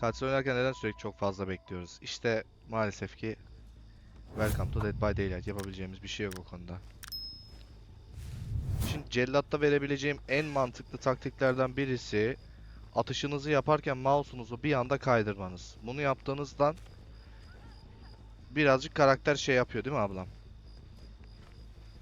Katil oynarken neden sürekli çok fazla bekliyoruz? İşte maalesef ki Welcome to Dead by Daylight yapabileceğimiz bir şey yok o konuda. Şimdi Cellat'ta verebileceğim en mantıklı taktiklerden birisi atışınızı yaparken mouse'unuzu bir anda kaydırmanız. Bunu yaptığınızdan birazcık karakter şey yapıyor değil mi ablam?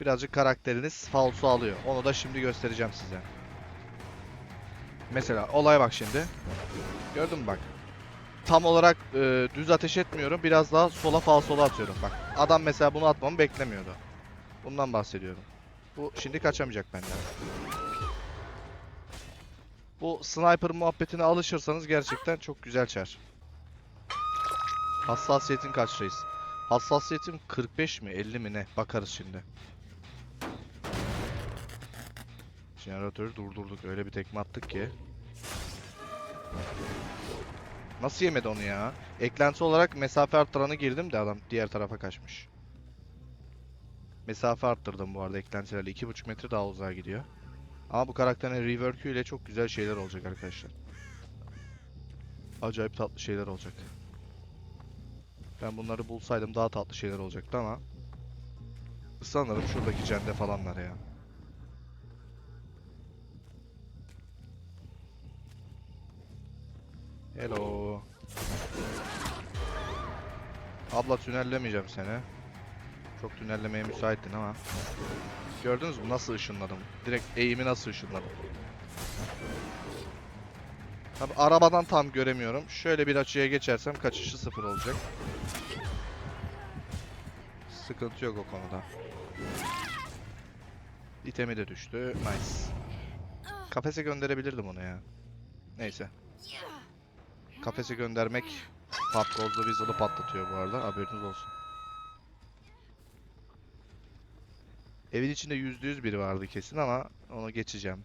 Birazcık karakteriniz falso alıyor. Onu da şimdi göstereceğim size. Mesela olaya bak şimdi. Gördün mü bak? Tam olarak e, düz ateş etmiyorum. Biraz daha sola falsola atıyorum. Bak adam mesela bunu atmamı beklemiyordu. Bundan bahsediyorum. Bu şimdi kaçamayacak benden. Bu sniper muhabbetine alışırsanız gerçekten çok güzel çar. Hassasiyetin kaç reis? Hassasiyetim 45 mi 50 mi ne? Bakarız şimdi. Jeneratörü durdurduk. Öyle bir tekme attık ki. Nasıl yemedi onu ya? Eklenti olarak mesafe arttıranı girdim de adam diğer tarafa kaçmış. Mesafe arttırdım bu arada eklentilerle. 2,5 metre daha uzağa gidiyor. Ama bu karakterin rework'ü ile çok güzel şeyler olacak arkadaşlar. Acayip tatlı şeyler olacak. Ben bunları bulsaydım daha tatlı şeyler olacaktı ama sanırım şuradaki cende falanlar ya. Hello. Abla tünellemeyeceğim seni. Çok tünellemeye müsaittin ama. Gördünüz mü nasıl ışınladım? Direkt eğimi nasıl ışınladım? Tabi arabadan tam göremiyorum. Şöyle bir açıya geçersem kaçışı sıfır olacak. Sıkıntı yok o konuda. İtemi de düştü. Nice. Kafese gönderebilirdim onu ya. Neyse. Kafese göndermek Patgoz'da Weasel'ı patlatıyor bu arada. Haberiniz olsun. Evin içinde yüzde yüz biri vardı kesin ama onu geçeceğim.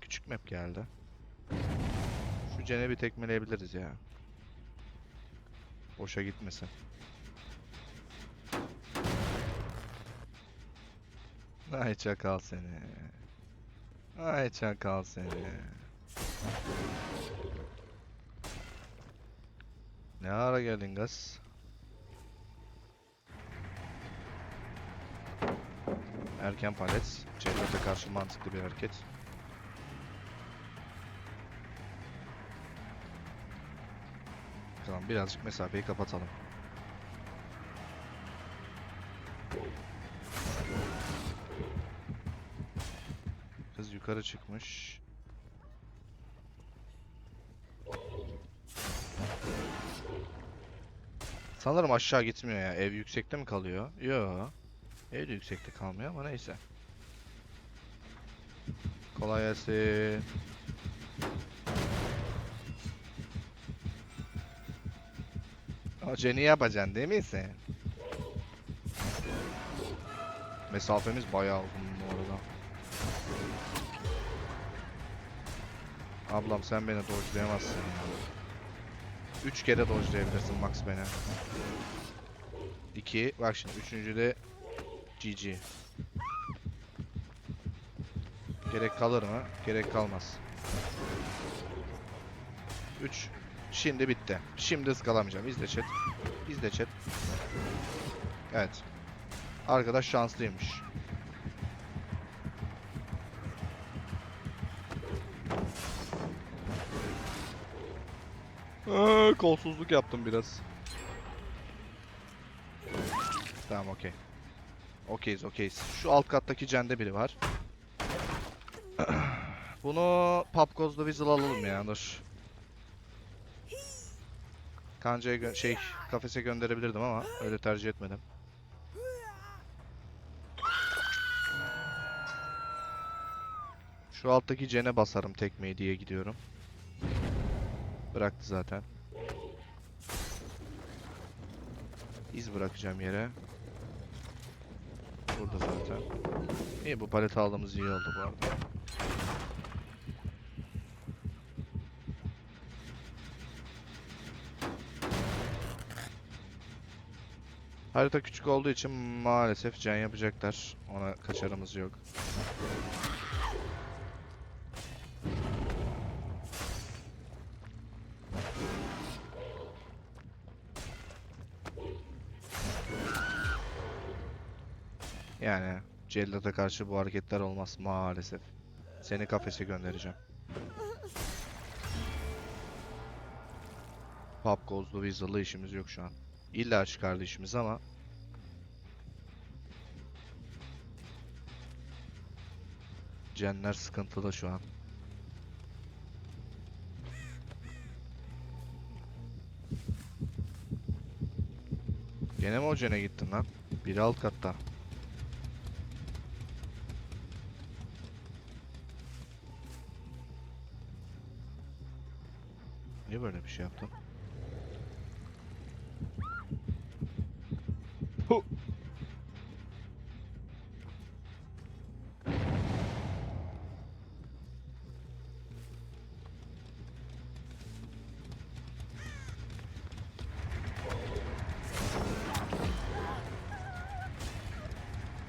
Küçük map geldi. Şu cene bir tekmeleyebiliriz ya. Boşa gitmesin. Ay çakal seni. Ay çakal seni. Ne ara geldin gaz? Erken palet. Cevdete karşı mantıklı bir hareket. Tamam birazcık mesafeyi kapatalım. Yukarı çıkmış. Sanırım aşağı gitmiyor ya. Ev yüksekte mi kalıyor? Yo. Ev de yüksekte kalmıyor ama neyse. Kolay gelsin. Aceni yapacaksın değil mi sen? Mesafemiz bayağı uzun Ablam sen beni dodge'layamazsın ya. Üç kere dodge'layabilirsin max beni. İki. Bak şimdi üçüncü de GG. Gerek kalır mı? Gerek kalmaz. 3. Şimdi bitti. Şimdi ıskalamayacağım. İzle chat. İzle chat. Evet. Arkadaş şanslıymış. Aa, kolsuzluk yaptım biraz. Tamam okey. Okeyiz okeyiz. Şu alt kattaki cende biri var. Bunu Popcoz'da Weasel alalım ya dur. Kancaya şey kafese gönderebilirdim ama öyle tercih etmedim. Şu alttaki cene basarım tekmeyi diye gidiyorum. Bıraktı zaten. İz bırakacağım yere. Burada zaten. İyi bu palet aldığımız iyi oldu bu arada. Harita küçük olduğu için maalesef can yapacaklar. Ona kaçarımız yok. Yani Cellat'a karşı bu hareketler olmaz maalesef. Seni kafese göndereceğim. Pub Ghost'lu Weasel'lı işimiz yok şu an. İlla çıkardı işimiz ama Cenler sıkıntıda şu an. Gene mi o Cen'e gittin lan? Biri alt katta. Niye böyle bir şey yaptın? Hu!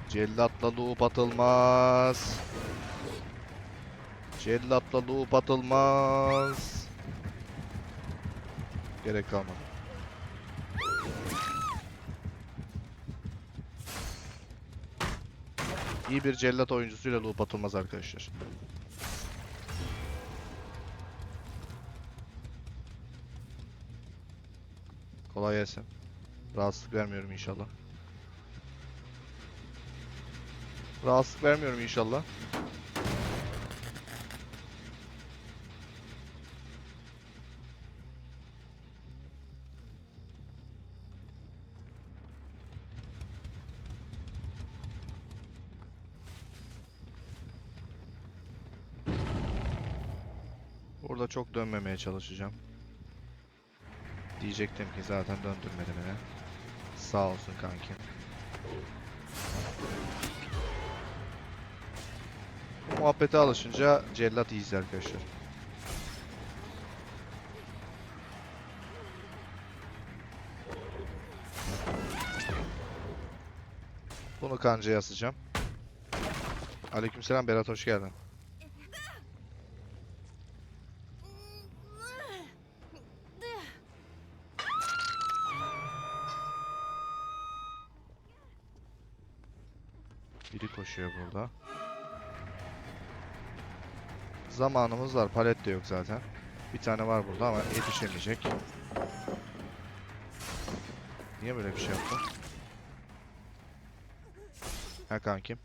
Cellatla loop atılmaz. Cellatla loop atılmaz. Gerek kalmadı. İyi bir cellat oyuncusuyla loop atılmaz arkadaşlar. Kolay gelsin. Rahatsızlık vermiyorum inşallah. Rahatsızlık vermiyorum inşallah. Burada çok dönmemeye çalışacağım. Diyecektim ki zaten döndürmedi beni. Sağ olsun kanki. Muhabbete alışınca cellat iyiyiz arkadaşlar. Bunu kancaya asacağım. Aleykümselam Berat hoş geldin. Biri koşuyor burada. Zamanımız var. Palet de yok zaten. Bir tane var burada ama yetişemeyecek. Niye böyle bir şey yaptın? Ha kankim.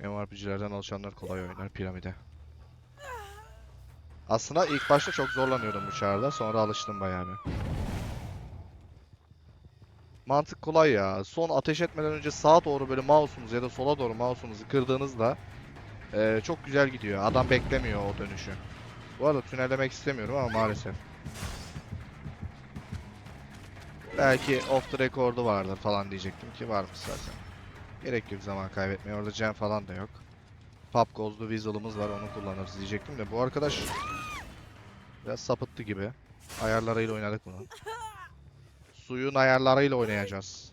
MMORPG'lerden alışanlar kolay oynar piramide. Aslında ilk başta çok zorlanıyordum bu çağrıda. Sonra alıştım bayağı bir. Mantık kolay ya. Son ateş etmeden önce sağa doğru böyle mouse'unuzu ya da sola doğru mouse'unuzu kırdığınızda eee, çok güzel gidiyor. Adam beklemiyor o dönüşü. Bu arada tünellemek istemiyorum ama maalesef. Belki off the record'u vardır falan diyecektim ki varmış zaten. Gerek yok zaman kaybetmeye. Orada Cem falan da yok. Pub Ghost'lu Weasel'ımız var onu kullanırız diyecektim de bu arkadaş biraz sapıttı gibi. Ayarlarıyla oynadık bunu. Suyun ayarlarıyla oynayacağız.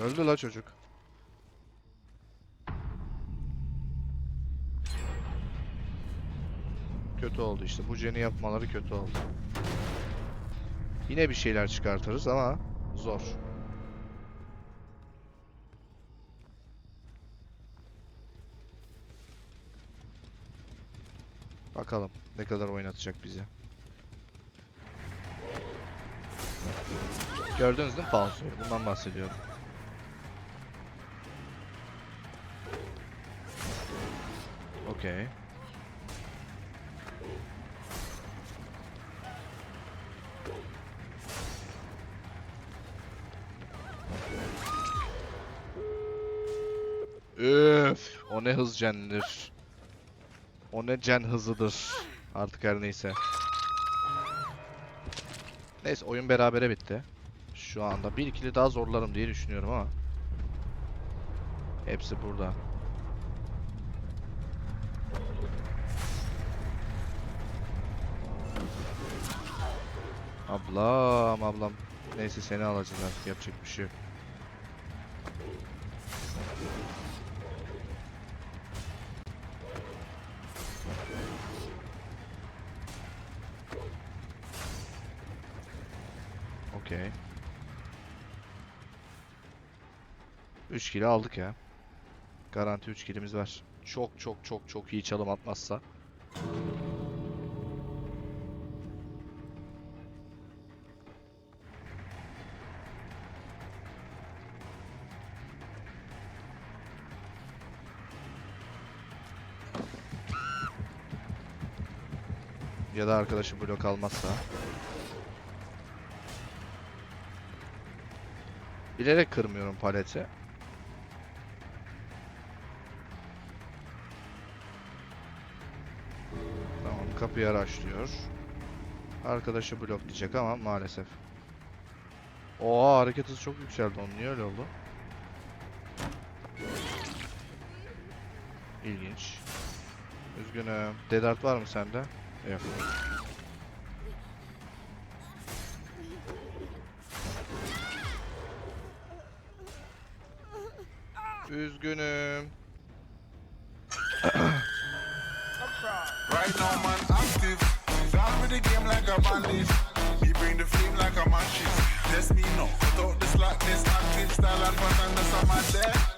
Öldü la çocuk. Kötü oldu işte. Bu Jen'i yapmaları kötü oldu. Yine bir şeyler çıkartırız ama zor. Bakalım ne kadar oynatacak bizi. Gördünüz değil mi Pausu'yu? Bundan bahsediyorum. Okey. Üf, o ne hız cendir. O ne cen hızıdır. Artık her neyse. Neyse oyun berabere bitti. Şu anda bir ikili daha zorlarım diye düşünüyorum ama. Hepsi burada. Ablam ablam. Neyse seni alacağız artık yapacak bir şey yok. Okey. 3 kilo aldık ya. Garanti 3 kilimiz var. Çok çok çok çok iyi çalım atmazsa. Ya da arkadaşım blok almazsa. Bilerek kırmıyorum paleti. Tamam kapıyı araştırıyor. Arkadaşı bloklayacak ama maalesef. Oha hareket hızı çok yükseldi onun. Niye öyle oldu? İlginç. Üzgünüm. Dedart var mı sende? Yok. Üzgünüm. Right now, man, active. Down with the game like a bring the flame like a matches. Test me now. Cut out the slackness, active style and pattern, that's on my.